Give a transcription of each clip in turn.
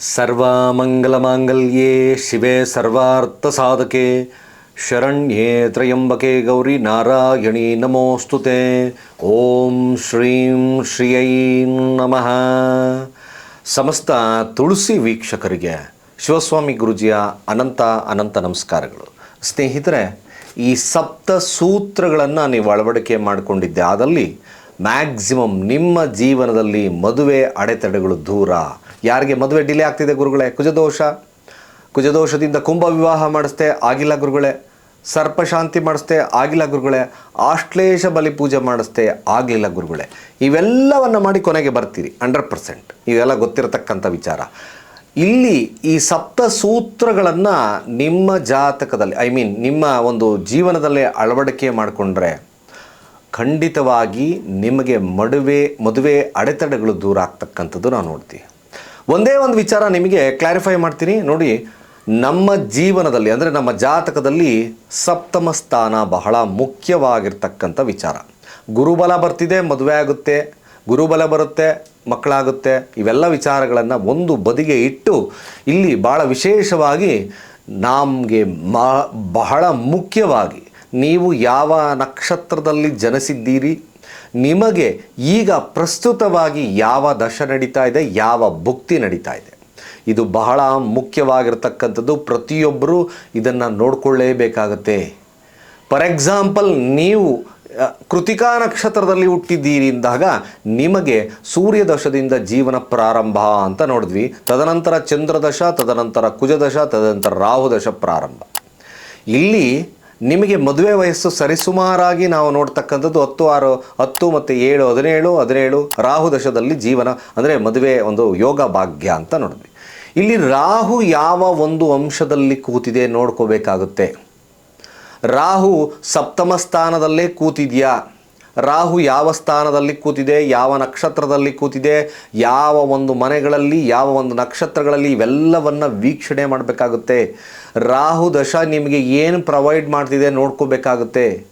ಸರ್ವಮಂಗಲಮಾಂಗಲ್ಯೇ ಶಿವೆ ಸರ್ವಾರ್ಥಸಾಧಕೆ. ಶರಣ್ಯೇ ತ್ರಯಂಬಕೆ ಗೌರಿ ನಾರಾಯಣಿ ನಮೋಸ್ತುತೆ. ಓಂ ಶ್ರೀಂ ಶ್ರೀಯೈ ನಮಃ. ಸಮಸ್ತ ತುಳಸಿ ವೀಕ್ಷಕರಿಗೆ ಶಿವಸ್ವಾಮಿ ಗುರುಜಿಯ ಅನಂತ ಅನಂತ ನಮಸ್ಕಾರಗಳು. ಸ್ನೇಹಿತರೆ, ಈ ಸಪ್ತ ಸೂತ್ರಗಳನ್ನು ನೀವು ಅಳವಡಿಕೆ ಮಾಡಿಕೊಂಡಿದ್ದೆ. ಆದಲ್ಲಿ ಮ್ಯಾಕ್ಸಿಮಮ್ ನಿಮ್ಮ ಜೀವನದಲ್ಲಿ ಮದುವೆ ಅಡೆತಡೆಗಳು ದೂರ. ಯಾರಿಗೆ ಮದುವೆ ಡಿಲೇ ಆಗ್ತಿದೆ ಗುರುಗಳೇ? ಕುಜದೋಷ. ಕುಜದೋಷದಿಂದ ಕುಂಭ ವಿವಾಹ ಮಾಡಿಸ್ತೆ ಆಗಿಲ್ಲ ಗುರುಗಳೇ. ಸರ್ಪಶಾಂತಿ ಮಾಡಿಸ್ತೆ ಆಗಿಲ್ಲ ಗುರುಗಳೇ. ಆಶ್ಲೇಷ ಬಲಿ ಪೂಜೆ ಮಾಡಿಸ್ತೆ ಆಗಲಿಲ್ಲ ಗುರುಗಳೇ. ಇವೆಲ್ಲವನ್ನು ಮಾಡಿ ಕೊನೆಗೆ ಬರ್ತೀರಿ, ಹಂಡ್ರೆಡ್ ಪರ್ಸೆಂಟ್. ಇವೆಲ್ಲ ಗೊತ್ತಿರತಕ್ಕಂಥ ವಿಚಾರ. ಇಲ್ಲಿ ಈ ಸಪ್ತ ಸೂತ್ರಗಳನ್ನು ನಿಮ್ಮ ಜಾತಕದಲ್ಲಿ ಐ ಮೀನ್ ನಿಮ್ಮ ಒಂದು ಜೀವನದಲ್ಲೇ ಅಳವಡಿಕೆ ಮಾಡಿಕೊಂಡ್ರೆ ಖಂಡಿತವಾಗಿ ನಿಮಗೆ ಮಡುವೆ, ಮದುವೆ ಅಡೆತಡೆಗಳು ದೂರ ಆಗ್ತಕ್ಕಂಥದ್ದು ನಾವು ನೋಡ್ತೀವಿ ಒಂದೇ ಒಂದು ವಿಚಾರ ನಿಮಗೆ ಕ್ಲಾರಿಫೈ ಮಾಡ್ತೀನಿ. ನೋಡಿ, ನಮ್ಮ ಜೀವನದಲ್ಲಿ, ಅಂದರೆ ನಮ್ಮ ಜಾತಕದಲ್ಲಿ ಸಪ್ತಮ ಸ್ಥಾನ ಬಹಳ ಮುಖ್ಯವಾಗಿರ್ತಕ್ಕಂಥ ವಿಚಾರ. ಗುರುಬಲ ಬರ್ತಿದೆ, ಮದುವೆ ಆಗುತ್ತೆ. ಗುರುಬಲ ಬರುತ್ತೆ, ಮಕ್ಕಳಾಗುತ್ತೆ. ಇವೆಲ್ಲ ವಿಚಾರಗಳನ್ನು ಒಂದು ಬದಿಗೆ ಇಟ್ಟು ಇಲ್ಲಿ ಭಾಳ ವಿಶೇಷವಾಗಿ ನಮಗೆ ಬಹಳ ಮುಖ್ಯವಾಗಿ ನೀವು ಯಾವ ನಕ್ಷತ್ರದಲ್ಲಿ ಜನಿಸಿದ್ದೀರಿ ನಿಮಗೆ ಈಗ ಪ್ರಸ್ತುತವಾಗಿ ಯಾವ ದಶ ನಡೀತಾ ಇದೆ, ಯಾವ ಭುಕ್ತಿ ನಡೀತಾ ಇದೆ. ಇದು ಬಹಳ ಮುಖ್ಯವಾಗಿರ್ತಕ್ಕಂಥದ್ದು. ಪ್ರತಿಯೊಬ್ಬರೂ ಇದನ್ನು ನೋಡಿಕೊಳ್ಳೇಬೇಕಾಗತ್ತೆ. ಫಾರ್ ಎಕ್ಸಾಂಪಲ್ ನೀವು ಕೃತಿಕಾ ನಕ್ಷತ್ರದಲ್ಲಿ ಹುಟ್ಟಿದ್ದೀರಿ ಅಂದಾಗ ನಿಮಗೆ ಸೂರ್ಯದಶದಿಂದ ಜೀವನ ಪ್ರಾರಂಭ ಅಂತ ನೋಡಿದ್ವಿ. ತದನಂತರ ಚಂದ್ರದಶ, ತದನಂತರ ಕುಜದಶ, ತದನಂತರ ರಾಹುದಶ ಪ್ರಾರಂಭ. ಇಲ್ಲಿ ನಿಮಗೆ ಮದುವೆ ವಯಸ್ಸು ಸರಿಸುಮಾರಾಗಿ ನಾವು ನೋಡ್ತಕ್ಕಂಥದ್ದು ಹತ್ತು ಆರು, ಹತ್ತು ಮತ್ತು ಏಳು, ಹದಿನೇಳು ಹದಿನೇಳು ರಾಹು ದಶದಲ್ಲಿ ಜೀವನ, ಅಂದರೆ ಮದುವೆ ಒಂದು ಯೋಗ ಭಾಗ್ಯ ಅಂತ ನೋಡಿದ್ವಿ. ಇಲ್ಲಿ ರಾಹು ಯಾವ ಒಂದು ಅಂಶದಲ್ಲಿ ಕೂತಿದೆ ನೋಡ್ಕೋಬೇಕಾಗುತ್ತೆ. ರಾಹು ಸಪ್ತಮ ಸ್ಥಾನದಲ್ಲೇ ಕೂತಿದೆಯಾ? ರಾಹು ಯಾವ ಸ್ಥಾನದಲ್ಲಿ ಕೂತಿದೆ, ಯಾವ ನಕ್ಷತ್ರದಲ್ಲಿ ಕೂತಿದೆ, ಯಾವ ಒಂದು ಮನೆಗಳಲ್ಲಿ, ಯಾವ ಒಂದು ನಕ್ಷತ್ರಗಳಲ್ಲಿ ಇವೆಲ್ಲವನ್ನು ವೀಕ್ಷಣೆ ಮಾಡಬೇಕಾಗುತ್ತೆ. ರಾಹು ದಶ ನಿಮಗೆ ಏನು ಪ್ರೊವೈಡ್ ಮಾಡ್ತಿದೆ ನೋಡ್ಕೋಬೇಕಾಗುತ್ತೆ.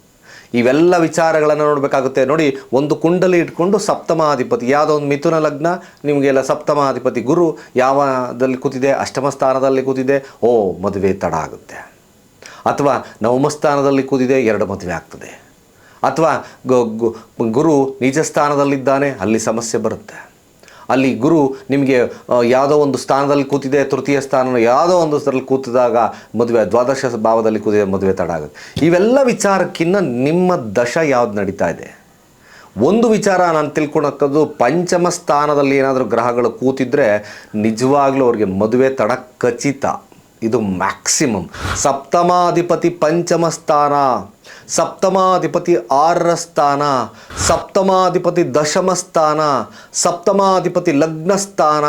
ಇವೆಲ್ಲ ವಿಚಾರಗಳನ್ನು ನೋಡಬೇಕಾಗುತ್ತೆ. ನೋಡಿ, ಒಂದು ಕುಂಡಲಿ ಇಟ್ಕೊಂಡು ಸಪ್ತಮಾಧಿಪತಿ ಯಾವುದೋ ಒಂದು ಮಿಥುನ ಲಗ್ನ, ನಿಮಗೆಲ್ಲ ಸಪ್ತಮಾಧಿಪತಿ ಗುರು ಯಾವದಲ್ಲಿ ಕೂತಿದೆ, ಅಷ್ಟಮ ಸ್ಥಾನದಲ್ಲಿ ಕೂತಿದೆ, ಓ, ಮದುವೆ ತಡ ಆಗುತ್ತೆ. ಅಥವಾ ನವಮ ಸ್ಥಾನದಲ್ಲಿ ಕೂತಿದೆ, ಎರಡು ಮದುವೆ ಆಗ್ತದೆ. ಅಥವಾ ಗುರು ನಿಜ ಸ್ಥಾನದಲ್ಲಿದ್ದಾನೆ ಅಲ್ಲಿ ಸಮಸ್ಯೆ ಬರುತ್ತೆ. ಅಲ್ಲಿ ಗುರು ನಿಮಗೆ ಯಾವುದೋ ಒಂದು ಸ್ಥಾನದಲ್ಲಿ ಕೂತಿದೆ, ತೃತೀಯ ಸ್ಥಾನ ಯಾವುದೋ ಒಂದು ಸ್ಥಳದಲ್ಲಿ ಕೂತಿದಾಗ ಮದುವೆ, ದ್ವಾದಶ ಭಾವದಲ್ಲಿ ಕೂತಿದೆ, ಮದುವೆ ತಡ ಆಗುತ್ತೆ. ಇವೆಲ್ಲ ವಿಚಾರಕ್ಕಿಂತ ನಿಮ್ಮ ದಶ ಯಾವ್ದು ನಡೀತಾ ಇದೆ? ಒಂದು ವಿಚಾರ ನಾನು ತಿಳ್ಕೊಳಕ್ಕದು ಪಂಚಮ ಸ್ಥಾನದಲ್ಲಿ ಏನಾದರೂ ಗ್ರಹಗಳು ಕೂತಿದ್ರೆ ನಿಜವಾಗ್ಲೂ ಅವ್ರಿಗೆ ಮದುವೆ ತಡ ಖಚಿತ. ಇದು ಮ್ಯಾಕ್ಸಿಮಮ್ ಸಪ್ತಮಾಧಿಪತಿ ಪಂಚಮ ಸ್ಥಾನ ಸಪ್ತಮಾಧಿಪತಿ ಆರರ ಸ್ಥಾನ, ಸಪ್ತಮಾಧಿಪತಿ ದಶಮ ಸ್ಥಾನ ಸಪ್ತಮಾಧಿಪತಿ ಲಗ್ನ ಸ್ಥಾನ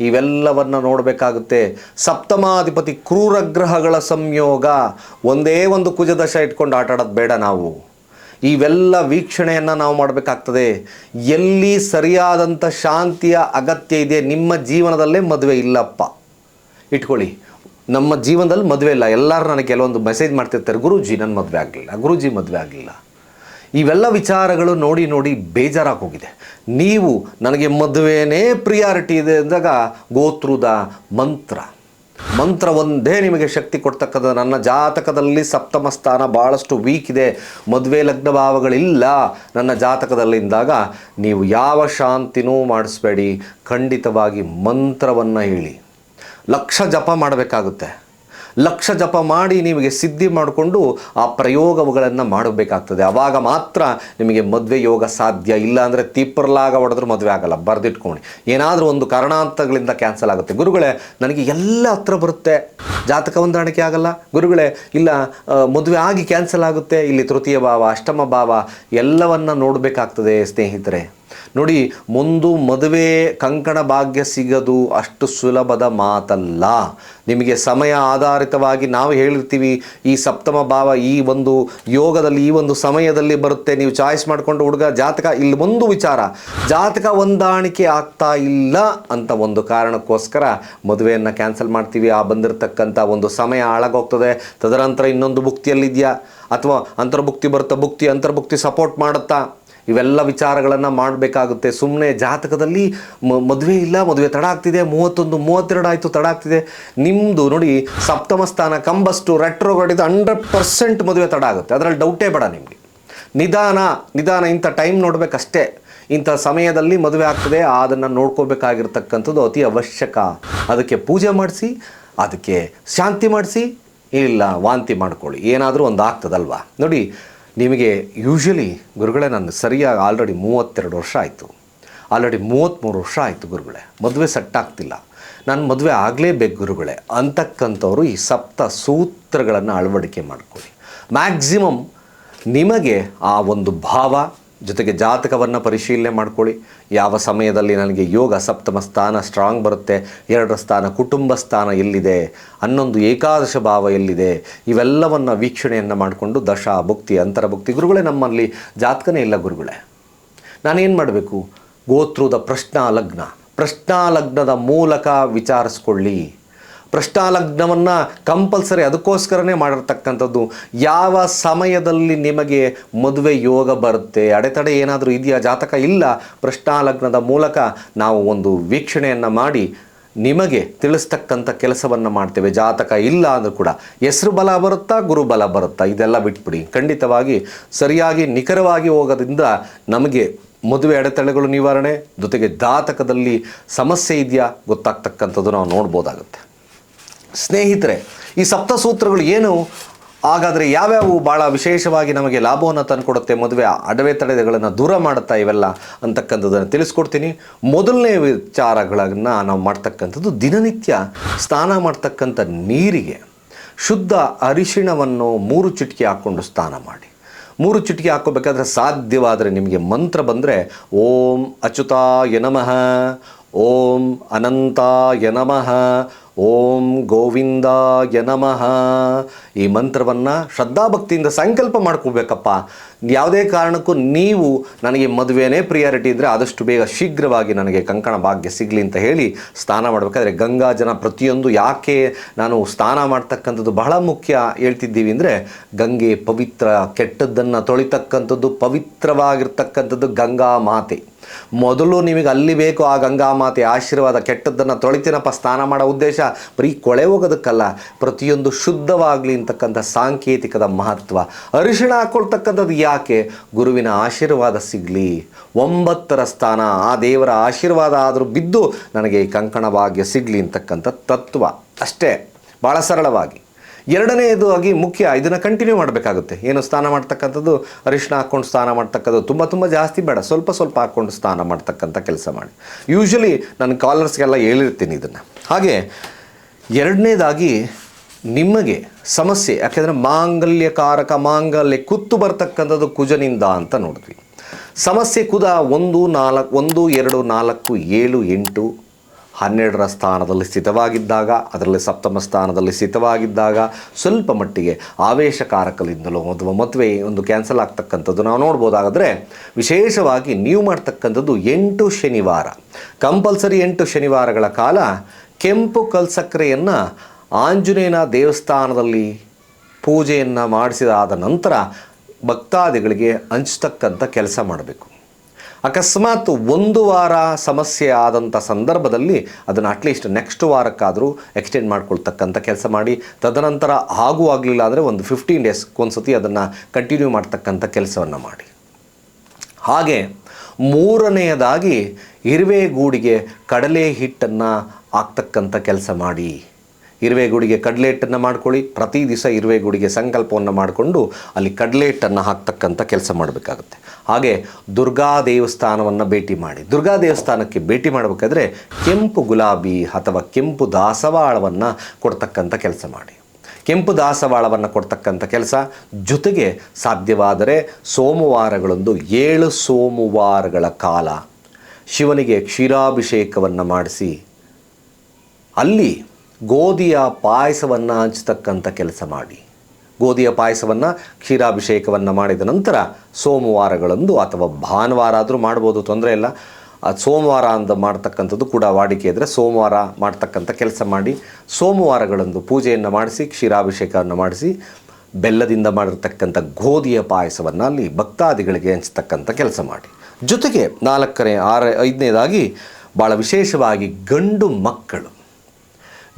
ಇವೆಲ್ಲವನ್ನು ನೋಡಬೇಕಾಗುತ್ತೆ. ಸಪ್ತಮಾಧಿಪತಿ ಕ್ರೂರ ಗ್ರಹಗಳ ಸಂಯೋಗ, ಒಂದೇ ಒಂದು ಕುಜದಶ ಇಟ್ಕೊಂಡು ಆಟಾಡೋದು ಬೇಡ ನಾವು. ಇವೆಲ್ಲ ವೀಕ್ಷಣೆಯನ್ನು ನಾವು ಮಾಡಬೇಕಾಗ್ತದೆ. ಎಲ್ಲಿ ಸರಿಯಾದಂಥ ಶಾಂತಿಯ ಅಗತ್ಯ ಇದೆ, ನಿಮ್ಮ ಜೀವನದಲ್ಲೇ ಮದುವೆ ಇಲ್ಲಪ್ಪ. ಇಟ್ಕೊಳ್ಳಿ. ನಮ್ಮ ಜೀವನದಲ್ಲಿ ಮದುವೆ ಇಲ್ಲ. ಎಲ್ಲರೂ ನನಗೆ ಕೆಲವೊಂದು ಮೆಸೇಜ್ ಮಾಡ್ತಿರ್ತಾರೆ, ಗುರೂಜಿ ನನ್ನ ಮದುವೆ ಆಗಲಿಲ್ಲ, ಗುರೂಜಿ ಮದುವೆ ಆಗಲಿಲ್ಲ. ಇವೆಲ್ಲ ವಿಚಾರಗಳು ನೋಡಿ ನೋಡಿ ಬೇಜಾರಾಗಿ ಹೋಗಿದೆ. ನೀವು ನನಗೆ ಮದುವೆನೇ ಪ್ರಿಯಾರಿಟಿ ಇದೆ ಅಂದಾಗ ಗೋತ್ರದ ಮಂತ್ರ. ಮಂತ್ರ ಒಂದೇ ನಿಮಗೆ ಶಕ್ತಿ ಕೊಡ್ತಕ್ಕಂಥ ನನ್ನ ಜಾತಕದಲ್ಲಿ ಸಪ್ತಮ ಸ್ಥಾನ ಭಾಳಷ್ಟು ವೀಕ್ ಇದೆ. ಮದುವೆ ಲಗ್ನ ಭಾವಗಳಿಲ್ಲ. ನನ್ನ ಜಾತಕದಲ್ಲಿಂದಾಗ ನೀವು ಯಾವ ಶಾಂತಿನೂ ಮಾಡಿಸ್ಬೇಡಿ. ಖಂಡಿತವಾಗಿ ಮಂತ್ರವನ್ನು ಹೇಳಿ. ಲಕ್ಷ ಜಪ ಮಾಡಬೇಕಾಗುತ್ತೆ. ಲಕ್ಷ ಜಪ ಮಾಡಿ ನಿಮಗೆ ಸಿದ್ಧಿ ಮಾಡಿಕೊಂಡು ಆ ಪ್ರಯೋಗಗಳನ್ನು ಮಾಡಬೇಕಾಗ್ತದೆ. ಆವಾಗ ಮಾತ್ರ ನಿಮಗೆ ಮದುವೆ ಯೋಗ ಸಾಧ್ಯ. ಇಲ್ಲ ಅಂದರೆ ತೀಪ್ರಲಾಗ ಹೊಡೆದ್ರೂ ಮದುವೆ ಆಗಲ್ಲ. ಬರೆದಿಟ್ಕೊಂಡು ಏನಾದರೂ ಒಂದು ಕಾರಣಾಂತಗಳಿಂದ ಕ್ಯಾನ್ಸಲ್ ಆಗುತ್ತೆ. ಗುರುಗಳೇ, ನನಗೆ ಎಲ್ಲ ಹತ್ರ ಬರುತ್ತೆ. ಜಾತಕ ಹೊಂದಾಣಿಕೆ ಆಗಲ್ಲ. ಗುರುಗಳೇ, ಇಲ್ಲ ಮದುವೆ ಆಗಿ ಕ್ಯಾನ್ಸಲ್ ಆಗುತ್ತೆ. ಇಲ್ಲಿ ತೃತೀಯ ಭಾವ, ಅಷ್ಟಮ ಭಾವ, ಎಲ್ಲವನ್ನು ನೋಡಬೇಕಾಗ್ತದೆ ಸ್ನೇಹಿತರೆ. ನೋಡಿ, ಮುಂದು ಮದುವೆ ಕಂಕಣ ಭಾಗ್ಯ ಸಿಗದು ಅಷ್ಟು ಸುಲಭದ ಮಾತಲ್ಲ. ನಿಮಗೆ ಸಮಯ ಆಧಾರಿತವಾಗಿ ನಾವು ಹೇಳಿರ್ತೀವಿ, ಈ ಸಪ್ತಮ ಭಾವ ಈ ಒಂದು ಯೋಗದಲ್ಲಿ, ಈ ಒಂದು ಸಮಯದಲ್ಲಿ ಬರುತ್ತೆ. ನೀವು ಚಾಯ್ಸ್ ಮಾಡಿಕೊಂಡು ಹುಡುಗ, ಜಾತಕ, ಇಲ್ಲಿ ಒಂದು ವಿಚಾರ. ಜಾತಕ ಹೊಂದಾಣಿಕೆ ಆಗ್ತಾ ಇಲ್ಲ ಅಂತ ಒಂದು ಕಾರಣಕ್ಕೋಸ್ಕರ ಮದುವೆಯನ್ನು ಕ್ಯಾನ್ಸಲ್ ಮಾಡ್ತೀವಿ. ಆ ಬಂದಿರತಕ್ಕಂಥ ಒಂದು ಸಮಯ ಹಾಳಾಗೋಗ್ತದೆ. ತದನಂತರ ಇನ್ನೊಂದು ಭುಕ್ತಿಯಲ್ಲಿದೆಯಾ? ಅಥವಾ ಅಂತರ್ಭುಕ್ತಿ ಬರುತ್ತಾ? ಭುಕ್ತಿ, ಅಂತರ್ಭುಕ್ತಿ ಸಪೋರ್ಟ್ ಮಾಡುತ್ತಾ? ಇವೆಲ್ಲ ವಿಚಾರಗಳನ್ನು ಮಾಡಬೇಕಾಗುತ್ತೆ. ಸುಮ್ಮನೆ ಜಾತಕದಲ್ಲಿ ಮದುವೆ ಇಲ್ಲ, ಮದುವೆ ತಡ ಆಗ್ತಿದೆ, ಮೂವತ್ತೊಂದು, ಮೂವತ್ತೆರಡು ಆಯಿತು, ತಡ ಆಗ್ತಿದೆ. ನಿಮ್ಮದು ನೋಡಿ ಸಪ್ತಮ ಸ್ಥಾನ, ಕಂಬಸ್ಟು ರೆಟ್ರೋಗಡಿದು ಹಂಡ್ರೆಡ್ ಪರ್ಸೆಂಟ್ ಮದುವೆ ತಡ ಆಗುತ್ತೆ. ಅದರಲ್ಲಿ ಡೌಟೇ ಬೇಡ ನಿಮಗೆ. ನಿಧಾನ ನಿಧಾನ ಇಂಥ ಟೈಮ್ ನೋಡಬೇಕಷ್ಟೇ. ಇಂಥ ಸಮಯದಲ್ಲಿ ಮದುವೆ ಆಗ್ತದೆ, ಅದನ್ನು ನೋಡ್ಕೋಬೇಕಾಗಿರ್ತಕ್ಕಂಥದ್ದು ಅತಿ ಅವಶ್ಯಕ. ಅದಕ್ಕೆ ಪೂಜೆ ಮಾಡಿಸಿ, ಅದಕ್ಕೆ ಶಾಂತಿ ಮಾಡಿಸಿ, ಇಲ್ಲ ವಾಂತಿ ಮಾಡ್ಕೊಳ್ಳಿ. ಏನಾದರೂ ಒಂದು ಆಗ್ತದಲ್ವಾ? ನೋಡಿ ನಿಮಗೆ ಯೂಶ್ವಲಿ ಗುರುಗಳೇ ನಾನು ಸರಿಯಾಗಿ ಆಲ್ರೆಡಿ ಮೂವತ್ತೆರಡು ವರ್ಷ ಆಯಿತು. ಆಲ್ರೆಡಿ ಮೂವತ್ತ್ಮೂರು ವರ್ಷ ಆಯಿತು ಗುರುಗಳೇ. ಮದುವೆ ಸೆಟ್ ಆಗ್ತಿಲ್ಲ. ನಾನು ಮದುವೆ ಆಗಲೇಬೇಕು ಗುರುಗಳೇ. ಅಂತಕ್ಕಂಥವ್ರು ಈ ಸಪ್ತ ಸೂತ್ರಗಳನ್ನು ಅಳವಡಿಕೆ ಮಾಡ್ಕೊಳ್ಳಿ. ಮ್ಯಾಕ್ಸಿಮಮ್ ನಿಮಗೆ ಆ ಒಂದು ಭಾವ ಜೊತೆಗೆ ಜಾತಕವನ್ನು ಪರಿಶೀಲನೆ ಮಾಡ್ಕೊಳ್ಳಿ. ಯಾವ ಸಮಯದಲ್ಲಿ ನನಗೆ ಯೋಗ ಸಪ್ತಮ ಸ್ಥಾನ ಸ್ಟ್ರಾಂಗ್ ಬರುತ್ತೆ, ಎರಡರ ಸ್ಥಾನ ಕುಟುಂಬ ಸ್ಥಾನ ಎಲ್ಲಿದೆ ಹನ್ನೊಂದು ಏಕಾದಶ ಭಾವ ಎಲ್ಲಿದೆ, ಇವೆಲ್ಲವನ್ನು ವೀಕ್ಷಣೆಯನ್ನು ಮಾಡಿಕೊಂಡು ದಶ ಭುಕ್ತಿ, ಅಂತರ ಭುಕ್ತಿ, ಗುರುಗಳೇ ನಮ್ಮಲ್ಲಿ ಜಾತಕನೇ ಇಲ್ಲ ಗುರುಗಳೇ. ನಾನೇನು ಮಾಡಬೇಕು? ಗೋತ್ರದ ಪ್ರಶ್ನಾ ಲಗ್ನ ಪ್ರಶ್ನಾ ಲಗ್ನದ ಮೂಲಕ ವಿಚಾರಿಸ್ಕೊಳ್ಳಿ. ಪ್ರಶ್ನಾ ಲಗ್ನವನ್ನು ಕಂಪಲ್ಸರಿ ಅದಕ್ಕೋಸ್ಕರನೇ ಮಾಡಿರ್ತಕ್ಕಂಥದ್ದು. ಯಾವ ಸಮಯದಲ್ಲಿ ನಿಮಗೆ ಮದುವೆ ಯೋಗ ಬರುತ್ತೆ, ಅಡೆತಡೆ ಏನಾದರೂ ಇದೆಯಾ, ಜಾತಕ ಇಲ್ಲ, ಪ್ರಶ್ನಾಲಗ್ನದ ಮೂಲಕ ನಾವು ಒಂದು ವೀಕ್ಷಣೆಯನ್ನು ಮಾಡಿ ನಿಮಗೆ ತಿಳಿಸ್ತಕ್ಕಂಥ ಕೆಲಸವನ್ನು ಮಾಡ್ತೇವೆ. ಜಾತಕ ಇಲ್ಲ ಅಂದರೂ ಕೂಡ. ಹೆಸರು ಬಲ ಬರುತ್ತಾ, ಗುರು ಬಲ ಬರುತ್ತಾ, ಇದೆಲ್ಲ ಬಿಟ್ಬಿಡಿ. ಖಂಡಿತವಾಗಿ ಸರಿಯಾಗಿ ನಿಖರವಾಗಿ ಹೋಗೋದ್ರಿಂದ ನಮಗೆ ಮದುವೆ ಅಡೆತಡೆಗಳು ನಿವಾರಣೆ, ಜೊತೆಗೆ ಜಾತಕದಲ್ಲಿ ಸಮಸ್ಯೆ ಇದೆಯಾ, ಗೊತ್ತಾಗ್ತಕ್ಕಂಥದ್ದು ನಾವು ನೋಡ್ಬೋದಾಗುತ್ತೆ. ಸ್ನೇಹಿತರೆ, ಈ ಸಪ್ತಸೂತ್ರಗಳು ಏನು? ಹಾಗಾದರೆ ಯಾವ್ಯಾವು ಭಾಳ ವಿಶೇಷವಾಗಿ ನಮಗೆ ಲಾಭವನ್ನು ತಂದುಕೊಡುತ್ತೆ? ಮದುವೆ ಅಡವೆ ತಡೆಗಳನ್ನು ದೂರ ಮಾಡುತ್ತಾ ಇವೆಲ್ಲ ಅಂತಕ್ಕಂಥದ್ದನ್ನು ತಿಳಿಸ್ಕೊಡ್ತೀನಿ. ಮೊದಲನೇ ವಿಚಾರಗಳನ್ನು ನಾವು ಮಾಡ್ತಕ್ಕಂಥದ್ದು ದಿನನಿತ್ಯ ಸ್ನಾನ ಮಾಡ್ತಕ್ಕಂಥ ನೀರಿಗೆ ಶುದ್ಧ ಅರಿಶಿಣವನ್ನು ಮೂರು ಚಿಟಿಕೆ ಹಾಕ್ಕೊಂಡು ಸ್ನಾನ ಮಾಡಿ. ಮೂರು ಚಿಟಿಕೆ ಹಾಕೋಬೇಕಾದ್ರೆ ಸಾಧ್ಯವಾದರೆ ನಿಮಗೆ ಮಂತ್ರ ಬಂದರೆ, ಓಂ ಅಚ್ಯುತಾಯ ನಮಃ, ಓಂ ಅನಂತಾಯ ನಮಃ ಓಂ ಗೋವಿಂದಾಯ ನಮಃ. ಈ ಮಂತ್ರವನ್ನು ಶ್ರದ್ಧಾಭಕ್ತಿಯಿಂದ ಸಂಕಲ್ಪ ಮಾಡ್ಕೋಬೇಕಪ್ಪ. ಯಾವುದೇ ಕಾರಣಕ್ಕೂ ನೀವು ನನಗೆ ಮದುವೆನೇ ಪ್ರಿಯಾರಿಟಿ ಇದ್ದರೆ ಆದಷ್ಟು ಬೇಗ ಶೀಘ್ರವಾಗಿ ನನಗೆ ಕಂಕಣ ಭಾಗ್ಯ ಸಿಗಲಿ ಅಂತ ಹೇಳಿ ಸ್ನಾನ ಮಾಡಬೇಕಾದ್ರೆ ಗಂಗಾ ಜನ ಪ್ರತಿಯೊಂದು ಯಾಕೆ ನಾನು ಸ್ನಾನ ಮಾಡ್ತಕ್ಕಂಥದ್ದು ಬಹಳ ಮುಖ್ಯ ಹೇಳ್ತಿದ್ದೀವಿ ಅಂದರೆ ಗಂಗೆ ಪವಿತ್ರ, ಕೆಟ್ಟದ್ದನ್ನು ತೊಳಿತಕ್ಕಂಥದ್ದು ಪವಿತ್ರವಾಗಿರ್ತಕ್ಕಂಥದ್ದು ಗಂಗಾ ಮಾತೆ. ಮೊದಲು ನಿಮಗೆ ಅಲ್ಲಿ ಬೇಕು, ಆ ಗಂಗಾ ಮಾತೆ ಆಶೀರ್ವಾದ, ಕೆಟ್ಟದ್ದನ್ನು ತೊಳಿತೀನಪ್ಪ, ಸ್ನಾನ ಮಾಡೋ ಉದ್ದೇಶ. ಬರೀ ಕೊಳೆ ಹೋಗೋದಕ್ಕಲ್ಲ, ಪ್ರತಿಯೊಂದು ಶುದ್ಧವಾಗಲಿ ಅಂತಕ್ಕಂಥ ಸಾಂಕೇತಿಕದ ಮಹತ್ವ. ಅರಿಶಿಣ ಹಾಕ್ಕೊಳ್ತಕ್ಕಂಥದ್ದು ಯಾಕೆ? ಗುರುವಿನ ಆಶೀರ್ವಾದ ಸಿಗಲಿ. ಒಂಬತ್ತರ ಸ್ಥಾನ, ಆ ದೇವರ ಆಶೀರ್ವಾದ ಆದರೂ ಬಿದ್ದು ನನಗೆ ಈ ಕಂಕಣ ಭಾಗ್ಯ ಸಿಗಲಿ ಅಂತಕ್ಕಂಥ ತತ್ವ. ಅಷ್ಟೇ ಭಾಳ ಸರಳವಾಗಿ. ಎರಡನೆಯದು ಆಗಿ ಮುಖ್ಯ, ಇದನ್ನು ಕಂಟಿನ್ಯೂ ಮಾಡಬೇಕಾಗುತ್ತೆ. ಏನು ಸ್ನಾನ ಮಾಡ್ತಕ್ಕಂಥದ್ದು? ಅರಿಶಿನ ಹಾಕ್ಕೊಂಡು ಸ್ನಾನ ಮಾಡ್ತಕ್ಕಂಥದ್ದು ತುಂಬ ತುಂಬ ಜಾಸ್ತಿ ಬೇಡ. ಸ್ವಲ್ಪ ಸ್ವಲ್ಪ ಹಾಕ್ಕೊಂಡು ಸ್ನಾನ ಮಾಡ್ತಕ್ಕಂಥ ಕೆಲಸ ಮಾಡಿ. ಯೂಶ್ವಲಿ ನಾನು ಕಾಲರ್ಸ್ಗೆಲ್ಲ ಹೇಳಿರ್ತೀನಿ ಇದನ್ನು. ಹಾಗೆ, ಎರಡನೇದಾಗಿ ನಿಮಗೆ ಸಮಸ್ಯೆ, ಯಾಕೆಂದರೆ ಮಾಂಗಲ್ಯಕಾರಕ, ಮಾಂಗಲ್ಯ ಕುತ್ತು ಬರ್ತಕ್ಕಂಥದ್ದು ಕುಜನಿಂದ ಅಂತ ನೋಡಿದ್ವಿ. ಸಮಸ್ಯೆ ಕುದ ಒಂದು ನಾಲ್ಕು, ಒಂದು, ಎರಡು, ನಾಲ್ಕು, ಏಳು, ಎಂಟು ಹನ್ನೆರಡರ ಸ್ಥಾನದಲ್ಲಿ ಸ್ಥಿತವಾಗಿದ್ದಾಗ, ಅದರಲ್ಲಿ ಸಪ್ತಮ ಸ್ಥಾನದಲ್ಲಿ ಸ್ಥಿತವಾಗಿದ್ದಾಗ ಸ್ವಲ್ಪ ಮಟ್ಟಿಗೆ ಆವೇಶಕಾರಕಲಿಂದಲೋ ಅಥವಾ ಮದುವೆ ಒಂದು ಕ್ಯಾನ್ಸಲ್ ಆಗ್ತಕ್ಕಂಥದ್ದು ನಾವು ನೋಡ್ಬೋದಾದರೆ ವಿಶೇಷವಾಗಿ ನೀವು ಮಾಡ್ತಕ್ಕಂಥದ್ದು ಎಂಟು ಶನಿವಾರ. ಕಂಪಲ್ಸರಿ ಎಂಟು ಶನಿವಾರಗಳ ಕಾಲ ಕೆಂಪು ಕಲ್ಸಕ್ಕರೆಯನ್ನು ಆಂಜನೇಯನ ದೇವಸ್ಥಾನದಲ್ಲಿ ಪೂಜೆಯನ್ನು ಮಾಡಿಸಿದಾದ ನಂತರ ಭಕ್ತಾದಿಗಳಿಗೆ ಹಂಚ್ತಕ್ಕಂಥ ಕೆಲಸ ಮಾಡಬೇಕು. ಅಕಸ್ಮಾತ್ ಒಂದು ವಾರ ಸಮಸ್ಯೆ ಆದಂಥ ಸಂದರ್ಭದಲ್ಲಿ ಅದನ್ನು ಅಟ್ಲೀಸ್ಟ್ ನೆಕ್ಸ್ಟ್ ವಾರಕ್ಕಾದರೂ ಎಕ್ಸ್ಟೆಂಡ್ ಮಾಡ್ಕೊಳ್ತಕ್ಕಂಥ ಕೆಲಸ ಮಾಡಿ, ತದನಂತರ ಹಾಗೂ ಆಗಲಿಲ್ಲ ಅಂದರೆ ಒಂದು ಫಿಫ್ಟೀನ್ ಡೇಸ್ಗೊಂದ್ಸತಿ ಅದನ್ನು ಕಂಟಿನ್ಯೂ ಮಾಡ್ತಕ್ಕಂಥ ಕೆಲಸವನ್ನು ಮಾಡಿ. ಹಾಗೆ ಮೂರನೆಯದಾಗಿ ಇರುವೆಗೂಡಿಗೆ ಕಡಲೆ ಹಿಟ್ಟನ್ನು ಹಾಕ್ತಕ್ಕಂಥ ಕೆಲಸ ಮಾಡಿ. ಇರುವೆಗೂಡಿಗೆ ಗುಡಿಗೆ ಹಿಟ್ಟನ್ನು ಮಾಡ್ಕೊಳ್ಳಿ. ಪ್ರತಿ ದಿವಸ ಇರುವೆಗೂಡಿಗೆ ಸಂಕಲ್ಪವನ್ನು ಮಾಡಿಕೊಂಡು ಅಲ್ಲಿ ಕಡಲೆ ಹಿಟ್ಟನ್ನು ಹಾಕ್ತಕ್ಕಂಥ ಕೆಲಸ ಮಾಡಬೇಕಾಗುತ್ತೆ. ಹಾಗೆ ದುರ್ಗಾ ದೇವಸ್ಥಾನವನ್ನು ಭೇಟಿ ಮಾಡಿ. ದುರ್ಗಾ ದೇವಸ್ಥಾನಕ್ಕೆ ಭೇಟಿ ಮಾಡಬೇಕಾದ್ರೆ ಕೆಂಪು ಗುಲಾಬಿ ಅಥವಾ ಕೆಂಪು ದಾಸವಾಳವನ್ನು ಕೊಡ್ತಕ್ಕಂಥ ಕೆಲಸ ಮಾಡಿ. ಕೆಂಪು ದಾಸವಾಳವನ್ನು ಕೊಡ್ತಕ್ಕಂಥ ಕೆಲಸ ಜೊತೆಗೆ ಸಾಧ್ಯವಾದರೆ ಸೋಮವಾರಗಳೊಂದು ಏಳು ಸೋಮವಾರಗಳ ಕಾಲ ಶಿವನಿಗೆ ಕ್ಷೀರಾಭಿಷೇಕವನ್ನು ಮಾಡಿಸಿ ಅಲ್ಲಿ ಗೋಧಿಯ ಪಾಯಸವನ್ನು ಹಂಚತಕ್ಕಂಥ ಕೆಲಸ ಮಾಡಿ. ಗೋಧಿಯ ಪಾಯಸವನ್ನು ಕ್ಷೀರಾಭಿಷೇಕವನ್ನು ಮಾಡಿದ ನಂತರ ಸೋಮವಾರಗಳಂದು ಅಥವಾ ಭಾನುವಾರ ಆದರೂ ಮಾಡ್ಬೋದು, ತೊಂದರೆ ಇಲ್ಲ. ಆ ಸೋಮವಾರ ಅಂತ ಮಾಡ್ತಕ್ಕಂಥದ್ದು ಕೂಡ ವಾಡಿಕೆ ಇದ್ದರೆ ಸೋಮವಾರ ಮಾಡ್ತಕ್ಕಂಥ ಕೆಲಸ ಮಾಡಿ, ಸೋಮವಾರಗಳಂದು ಪೂಜೆಯನ್ನು ಮಾಡಿಸಿ, ಕ್ಷೀರಾಭಿಷೇಕವನ್ನು ಮಾಡಿಸಿ, ಬೆಲ್ಲದಿಂದ ಮಾಡಿರ್ತಕ್ಕಂಥ ಗೋಧಿಯ ಪಾಯಸವನ್ನು ಅಲ್ಲಿ ಭಕ್ತಾದಿಗಳಿಗೆ ಹಂಚ್ತಕ್ಕಂಥ ಕೆಲಸ ಮಾಡಿ. ಜೊತೆಗೆ ನಾಲ್ಕನೇ, ಆರ, ಐದನೇದಾಗಿ ಭಾಳ ವಿಶೇಷವಾಗಿ ಗಂಡು ಮಕ್ಕಳು.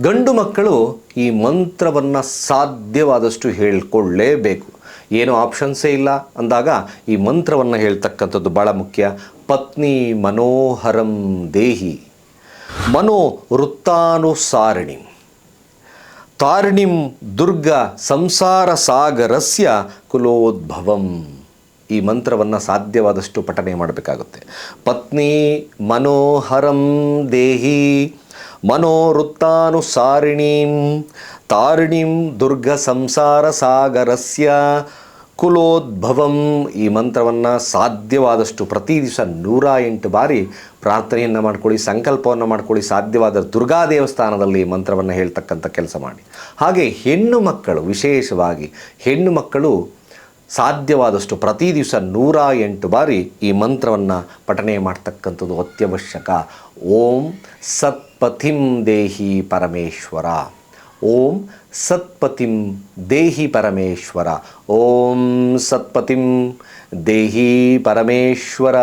ಗಂಡು ಮಕ್ಕಳು ಈ ಮಂತ್ರವನ್ನು ಸಾಧ್ಯವಾದಷ್ಟು ಹೇಳ್ಕೊಳ್ಳೇಬೇಕು. ಏನು ಆಪ್ಷನ್ಸೇ ಇಲ್ಲ. ಅಂದಾಗ ಈ ಮಂತ್ರವನ್ನು ಹೇಳ್ತಕ್ಕಂಥದ್ದು ಭಾಳ ಮುಖ್ಯ. ಪತ್ನಿ ಮನೋಹರಂ ದೇಹಿ. ಮನೋ ವೃತ್ತಾನುಸಾರಣಿ ತಾರಿಣಿಂ ದುರ್ಗ ಸಂಸಾರ ಸಾಗರಸ್ಯ ಕುಲೋದ್ಭವಂ. ಈ ಮಂತ್ರವನ್ನು ಸಾಧ್ಯವಾದಷ್ಟು ಪಠನೆ ಮಾಡಬೇಕಾಗುತ್ತೆ. ಪತ್ನಿ ಮನೋಹರಂ ದೇಹಿ. ಮನೋವೃತ್ತಾನುಸಾರಿಣೀಂ ತಾರಿಣಿಂ ದುರ್ಗ ಸಂಸಾರ ಸಾಗರಸ್ಯ ಕುಲೋದ್ಭವಂ. ಈ ಮಂತ್ರವನ್ನು ಸಾಧ್ಯವಾದಷ್ಟು ಪ್ರತಿ ದಿವಸ ನೂರ ಎಂಟು ಬಾರಿ ಪ್ರಾರ್ಥನೆಯನ್ನು ಮಾಡ್ಕೊಳ್ಳಿ, ಸಂಕಲ್ಪವನ್ನು ಮಾಡ್ಕೊಳ್ಳಿ ಸಾಧ್ಯವಾದ ದುರ್ಗಾ ದೇವಸ್ಥಾನದಲ್ಲಿ ಈ ಮಂತ್ರವನ್ನು ಹೇಳ್ತಕ್ಕಂಥ ಕೆಲಸ ಮಾಡಿ. ಹಾಗೆ ಹೆಣ್ಣು ಮಕ್ಕಳು, ವಿಶೇಷವಾಗಿ ಹೆಣ್ಣು ಮಕ್ಕಳು ಸಾಧ್ಯವಾದಷ್ಟು ಪ್ರತಿ ದಿವಸ ನೂರ ಎಂಟು ಬಾರಿ ಈ ಮಂತ್ರವನ್ನು ಪಠನೆ ಮಾಡ್ತಕ್ಕಂಥದ್ದು ಅತ್ಯವಶ್ಯಕ. ಓಂ ಸತ್ಪಥಿಂ ದೇಹಿ ಪರಮೇಶ್ವರ. ಓಂ ಸತ್ಪತಿಂ ದೇಹಿ ಪರಮೇಶ್ವರ. ಓಂ ಸತ್ಪತಿಂ ದೇಹಿ ಪರಮೇಶ್ವರ.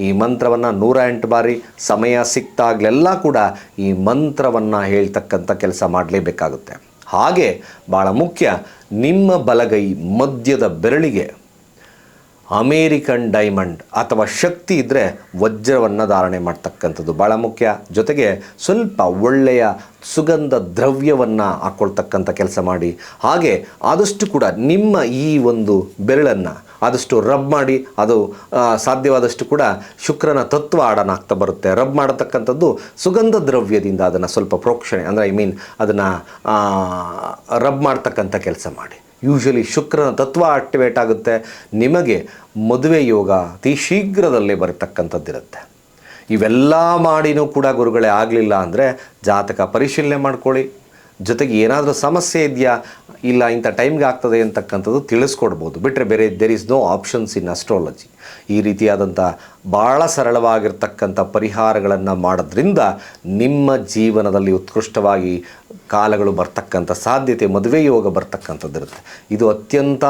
ಈ ಮಂತ್ರವನ್ನು ನೂರ ಎಂಟು ಬಾರಿ ಸಮಯ ಸಿಕ್ತಾಗಲೆಲ್ಲ ಕೂಡ ಈ ಮಂತ್ರವನ್ನು ಹೇಳ್ತಕ್ಕಂಥ ಕೆಲಸ ಮಾಡಲೇಬೇಕಾಗುತ್ತೆ. ಹಾಗೆ ಭಾಳ ಮುಖ್ಯ, ನಿಮ್ಮ ಬಲಗೈ ಮಧ್ಯದ ಬೆರಳಿಗೆ ಅಮೇರಿಕನ್ ಡೈಮಂಡ್ ಅಥವಾ ಶಕ್ತಿ ಇದ್ದರೆ ವಜ್ರವನ್ನು ಧಾರಣೆ ಮಾಡ್ತಕ್ಕಂಥದ್ದು ಭಾಳ ಮುಖ್ಯ. ಜೊತೆಗೆ ಸ್ವಲ್ಪ ಒಳ್ಳೆಯ ಸುಗಂಧ ದ್ರವ್ಯವನ್ನು ಹಾಕ್ಕೊಳ್ತಕ್ಕಂಥ ಕೆಲಸ ಮಾಡಿ. ಹಾಗೆ ಆದಷ್ಟು ಕೂಡ ನಿಮ್ಮ ಈ ಒಂದು ಬೆರಳನ್ನು ಆದಷ್ಟು ರಬ್ ಮಾಡಿ, ಅದು ಸಾಧ್ಯವಾದಷ್ಟು ಕೂಡ ಶುಕ್ರನ ತತ್ವ ಆಡನಾಗ್ತಾ ಬರುತ್ತೆ. ರಬ್ ಮಾಡತಕ್ಕಂಥದ್ದು ಸುಗಂಧ ದ್ರವ್ಯದಿಂದ ಅದನ್ನು ಸ್ವಲ್ಪ ಪ್ರೋಕ್ಷಣೆ, ಅಂದರೆ ಐ ಮೀನ್ ಅದನ್ನು ರಬ್ ಮಾಡ್ತಕ್ಕಂಥ ಕೆಲಸ ಮಾಡಿ. ಯೂಶಲಿ ಶುಕ್ರನ ತತ್ವ ಆಕ್ಟಿವೇಟ್ ಆಗುತ್ತೆ. ನಿಮಗೆ ಮದುವೆ ಯೋಗ ಅತಿ ಶೀಘ್ರದಲ್ಲೇ ಬರತಕ್ಕಂಥದ್ದಿರುತ್ತೆ. ಇವೆಲ್ಲ ಮಾಡಿನೂ ಕೂಡ ಗುರುಗಳೇ ಆಗಲಿಲ್ಲ ಅಂದರೆ ಜಾತಕ ಪರಿಶೀಲನೆ ಮಾಡ್ಕೊಳ್ಳಿ. ಜೊತೆಗೆ ಏನಾದರೂ ಸಮಸ್ಯೆ ಇದೆಯಾ, ಇಲ್ಲ ಇಂಥ ಟೈಮ್ಗೆ ಆಗ್ತದೆ ಅಂತಕ್ಕಂಥದ್ದು ತಿಳಿಸ್ಕೊಡ್ಬೋದು. ಬಿಟ್ಟರೆ ಬೇರೆ there is no options in astrology ಈ ರೀತಿಯಾದಂಥ ಭಾಳ ಸರಳವಾಗಿರ್ತಕ್ಕಂಥ ಪರಿಹಾರಗಳನ್ನು ಮಾಡೋದ್ರಿಂದ ನಿಮ್ಮ ಜೀವನದಲ್ಲಿ ಉತ್ಕೃಷ್ಟವಾಗಿ ಕಾಲಗಳು ಬರ್ತಕ್ಕಂಥ ಸಾಧ್ಯತೆ, ಮದುವೆ ಯೋಗ ಬರ್ತಕ್ಕಂಥದ್ದಿರುತ್ತೆ. ಇದು ಅತ್ಯಂತ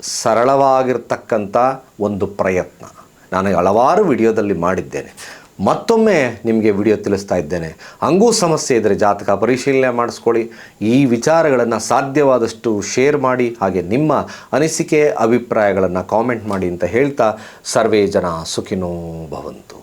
ಸರಳವಾಗಿರ್ತಕ್ಕಂಥ ಒಂದು ಪ್ರಯತ್ನ. ನಾನು ಹಲವಾರು ವಿಡಿಯೋದಲ್ಲಿ ಮಾಡಿದ್ದೇನೆ. ಮತ್ತೊಮ್ಮೆ ನಿಮಗೆ ವಿಡಿಯೋ ತಿಳಿಸ್ತಾ ಇದ್ದೇನೆ. ಹಂಗೂ ಸಮಸ್ಯೆ ಇದ್ದರೆ ಜಾತಕ ಪರಿಶೀಲನೆ ಮಾಡಿಸ್ಕೊಳ್ಳಿ. ಈ ವಿಚಾರಗಳನ್ನು ಸಾಧ್ಯವಾದಷ್ಟು ಶೇರ್ ಮಾಡಿ, ಹಾಗೆ ನಿಮ್ಮ ಅನಿಸಿಕೆ, ಅಭಿಪ್ರಾಯಗಳನ್ನು ಕಾಮೆಂಟ್ ಮಾಡಿ ಅಂತ ಹೇಳ್ತಾ ಸರ್ವೇ ಜನ ಸುಖಿನೋ ಭವಂತು.